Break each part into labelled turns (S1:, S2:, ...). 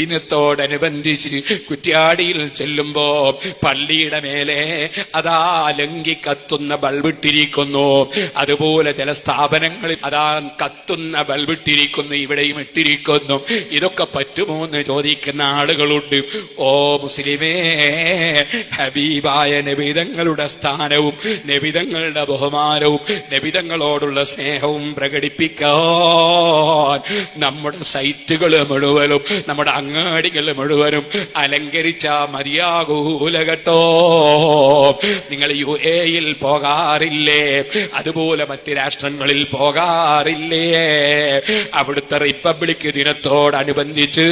S1: ദിനത്തോടനുബന്ധിച്ച് കുറ്റ്യാടിയിൽ ചെല്ലുമ്പോ പള്ളിയുടെ മേലെ അതാ ലങ്കി കത്തുന്ന ബൾബിട്ടിരിക്കുന്നു. അതുപോലെ ചില സ്ഥാപനങ്ങളിൽ അതാ കത്തുന്ന ബൾബിട്ടിരിക്കുന്നു ഇവിടെയും ഇട്ടിരിക്കുന്നു. ഇതൊക്കെ പറ്റുമോ എന്ന് ചോദിക്കുന്ന ആളുകളുണ്ട്. ഓ മുസ്ലിമേ ഹബീബായ നബിതങ്ങളുടെ സ്ഥാനവും നബിതങ്ങളുടെ ബഹുമാനവും നബിതങ്ങളോടുള്ള സ്നേഹവും പ്രകടിപ്പിക്കാൻ നമ്മുടെ സൈറ്റുകൾ മുഴുവനും നമ്മുടെ അങ്ങാടികൾ മുഴുവനും അലങ്കരിച്ച മതിയാകൂലകട്ടോ നിങ്ങൾ യു എയിൽ പോകാറില്ലേ? അതുപോലെ മറ്റ് രാഷ്ട്രങ്ങളിൽ പോകാറില്ലേ? അവിടുത്തെ റിപ്പബ്ലിക് ദിനത്തോടനുബന്ധിച്ച്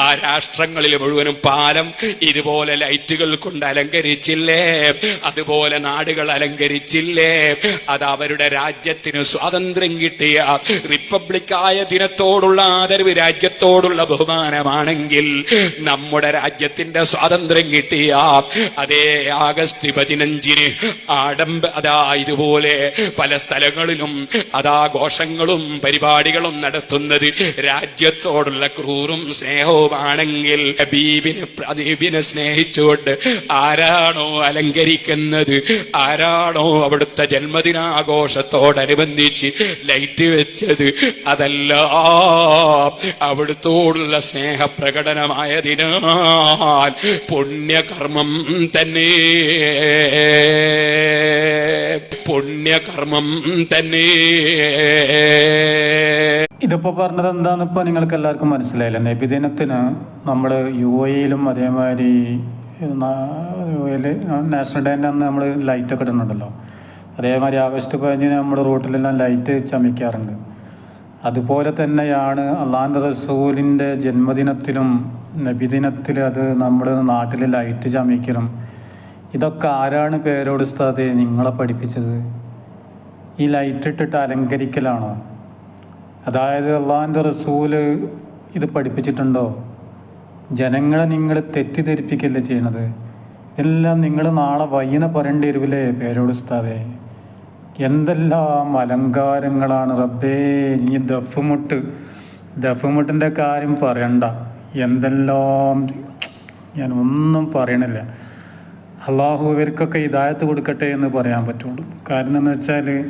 S1: ആ രാഷ്ട്രങ്ങളിൽ മുഴുവനും പാലം ഇതുപോലെ ലൈറ്റുകൾ കൊണ്ട് അലങ്കരിച്ചില്ലേ? അതുപോലെ നാടുകൾ അലങ്കരിച്ചില്ലേ? അത് അവരുടെ രാജ്യത്തിന് സ്വാതന്ത്ര്യം കിട്ടിയ റിപ്പബ്ലിക്കായ ദിനത്തോടുള്ള ആദരവ് രാജ്യത്തോടുള്ള ബഹുമാനമാണെങ്കിൽ നമ്മുടെ രാജ്യത്തിന്റെ സ്വാതന്ത്ര്യം കിട്ടിയ അതേ ആഗസ്റ്റ് പതിനഞ്ചിന് ആഡംബ അതാ ഇതുപോലെ പല സ്ഥലങ്ങളിലും അതാ ഘോഷങ്ങളും പരിപാടികളും നടത്തുന്നത് രാജ്യത്തോടുള്ള ക്രൂറും സ്നേഹവുമാണെങ്കിൽ ഹബീബിനെ പ്രദീപിനെ സ്നേഹിച്ചുകൊണ്ട് ആരാണോ അലങ്കരിക്കുന്നത് ആരാണോ അവിടുത്തെ ജന്മദിനാഘോഷത്തോടനുബന്ധിച്ച് ലൈറ്റ് വെച്ചത് അതല്ല അവിടുത്തോടുള്ള സ്നേഹപ്രകടനമായതിനാൽ പുണ്യകർമ്മം തന്നെ. പുണ്യകർമ്മം തന്നെ.
S2: ഇതിപ്പോൾ പറഞ്ഞത് എന്താണെന്ന് ഇപ്പോൾ നിങ്ങൾക്ക് എല്ലാവർക്കും മനസ്സിലായില്ല നബിദിനത്തിന് നമ്മൾ യു എയിലും അതേമാതിരി നാഷണൽ ഡേന്റെ അന്ന് നമ്മൾ ലൈറ്റൊക്കെ ഇടുന്നുണ്ടല്ലോ. അതേമാതിരി ആഗസ്റ്റ് പതിനഞ്ചിന് നമ്മുടെ റൂട്ടിലെല്ലാം ലൈറ്റ് ചമിക്കാറുണ്ട് അതുപോലെ തന്നെയാണ് അള്ളാന്റെ റസൂലിന്റെ ജന്മദിനത്തിലും നബിദിനത്തിൽ അത് നമ്മുടെ നാട്ടിൽ ലൈറ്റ് ചമയ്ക്കലും ഇതൊക്കെ ആരാണ് പേരോട് ഉസ്താദേ നിങ്ങളെ പഠിപ്പിച്ചത്? ഈ ലൈറ്റ് ഇട്ടിട്ട് അലങ്കരിക്കലാണോ? അതായത് അള്ളാന്റെ റസൂൽ ഇത് പഠിപ്പിച്ചിട്ടുണ്ടോ? ജനങ്ങളെ നിങ്ങൾ തെറ്റിദ്ധരിപ്പിക്കല്ലേ ചെയ്യണത്? ഇതെല്ലാം നിങ്ങൾ നാളെ വൈകിനെ പറയേണ്ടി വരുവില്ലേ പേരോട് ഉസ്താദേ. എന്തെല്ലാം അലങ്കാരങ്ങളാണ് റബ്ബേ. ഇനി ദഫുമുട്ട്. ദഫുമുട്ടിന്റെ കാര്യം പറയണ്ട. എന്തെല്ലാം ഞാൻ ഒന്നും പറയണില്ല. അള്ളാഹു ഇവർക്കൊക്കെ ഇതായത്ത് കൊടുക്കട്ടെ എന്ന് പറയാൻ പറ്റുള്ളൂ. കാരണം എന്ന് വെച്ചാൽ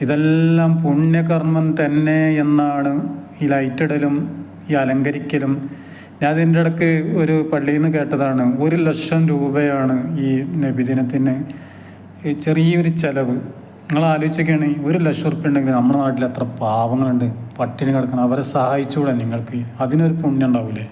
S2: ഇതെല്ലാം പുണ്യകർമ്മം തന്നെ എന്നാണ് ഈ ലൈറ്റിടലും ഈ അലങ്കരിക്കലും. ഞാൻ അതിന്റെ ഇടയ്ക്ക് ഒരു പള്ളിയിൽ നിന്ന് കേട്ടതാണ്. ഒരു ലക്ഷം രൂപയാണ് ഈ നബിദിനത്തിന് ചെറിയൊരു ചിലവ്. നിങ്ങൾ ആലോചിച്ചൊക്കെയാണ് ഒരു ലക്ഷം റുപ്യ ഉണ്ടെങ്കിൽ നമ്മുടെ നാട്ടിൽ എത്ര പാവങ്ങളുണ്ട് പട്ടിണി കിടക്കണം അവരെ സഹായിച്ചുകൂടെ നിങ്ങൾക്ക്? അതിനൊരു പുണ്യം ഉണ്ടാവില്ലേ